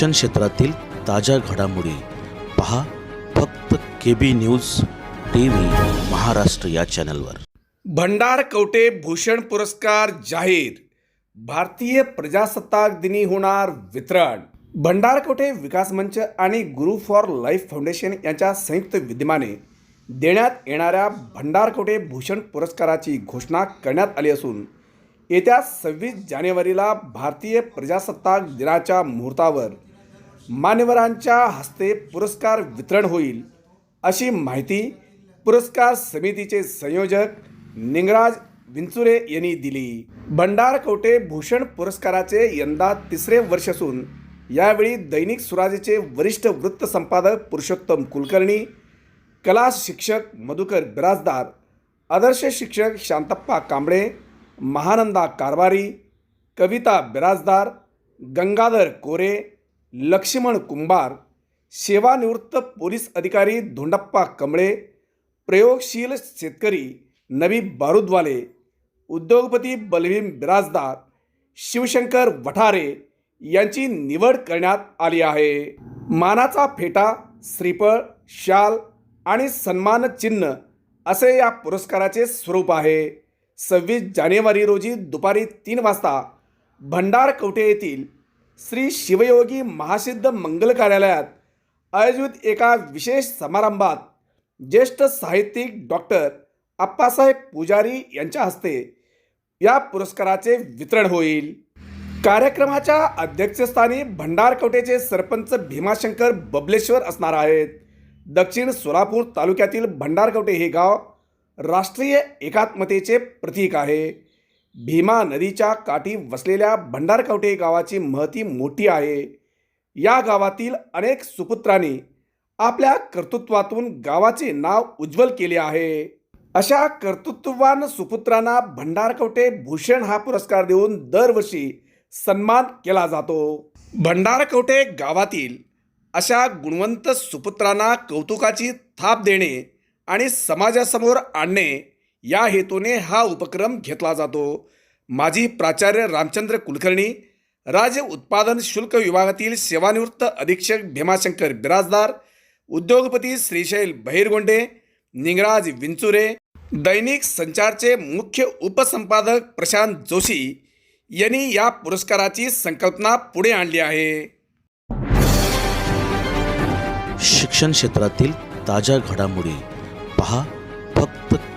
शिक्षण क्षेत्रातील ताज्या घडामोडी पहा फक्त K B news T V Maharashtra या चॅनलवर. भंडार कवटे भूषण पुरस्कार जाहीर. भारतीय प्रजासत्ताक दिनी होणार वितरण. भंडारकवटे विकास मंच आणि गुरु फॉर लाईफ फाउंडेशन यांच्या संयुक्त विद्यमाने देण्यात येणाऱ्या भंडारकवटे भूषण पुरस्काराची घोषणा करण्यात आली असून येत्या सव्वीस जानेवारीला भारतीय प्रजासत्ताक दिनाच्या मुहूर्तावर मान्यवरांच्या हस्ते पुरस्कार वितरण होईल अशी माहिती पुरस्कार समितीचे संयोजक निंगराज विंचुरे यांनी दिली. भंडारकवटे भूषण पुरस्काराचे यंदा तिसरे वर्ष असून यावेळी दैनिक सुराजेचे वरिष्ठ वृत्तसंपादक पुरुषोत्तम कुलकर्णी कला शिक्षक मधुकर बिराजदार आदर्श शिक्षक शांतप्पा कांबळे महानंदा कारवारी कविता बिराजदार गंगाधर कोरे लक्ष्मण कुंभार सेवानिवृत्त पोलीस अधिकारी धोंडप्पा कमळे प्रयोगशील शेतकरी नबी बारुदवाले उद्योगपती बलवीन बिराजदार शिवशंकर वठारे यांची निवड करण्यात आली आहे. मानाचा फेटा श्रीफळ शाल आणि सन्मान चिन्ह असे या पुरस्काराचे स्वरूप आहे. सव्वीस जानेवारी रोजी दुपारी तीन वाजता भंडार कवठे येथील श्री शिवयोगी महासिद्ध मंगल कार्यालयात आयोजित एका विशेष समारंभात ज्येष्ठ साहित्यिक डॉक्टर आप्पासाहेब पुजारी यांच्या हस्ते या पुरस्काराचे वितरण होईल. कार्यक्रमाच्या अध्यक्षस्थानी भंडारकवटेचे सरपंच भीमाशंकर बबलेश्वर असणार आहेत. दक्षिण सोलापूर तालुक्यातील भंडारकवटे हे गाव राष्ट्रीय एकात्मतेचे प्रतीक आहे. भीमा नदीच्या काठी वसलेल्या भंडारकवटे गावाची महती मोठी आहे. या गावातील अनेक सुपुत्रांनी आपल्या कर्तृत्वातून गावाचे नाव उज्ज्वल केले आहे. अशा कर्तृत्ववान सुपुत्रांना भंडारकवटे भूषण हा पुरस्कार देऊन दरवर्षी सन्मान केला जातो. भंडारकवटे गावातील अशा गुणवंत सुपुत्रांना कौतुकाची थाप देणे आणि समाजासमोर आणणे या हेतूने हा उपक्रम घेतला जातो. माजी प्राचार्य रामचंद्र कुलकर्णी राज्य उत्पादन शुल्क विभागातील सेवानिवृत्त अधीक्षक भीमाशंकर बिराजदार उद्योगपती श्रीशैल बहिरगोंडे निंगराज विंचुरे दैनिक संचारचे मुख्य उपसंपादक प्रशांत जोशी यांनी या पुरस्काराची संकल्पना पुढे आणली आहे. शिक्षण क्षेत्रातील ताज्या घडामोडी पहा.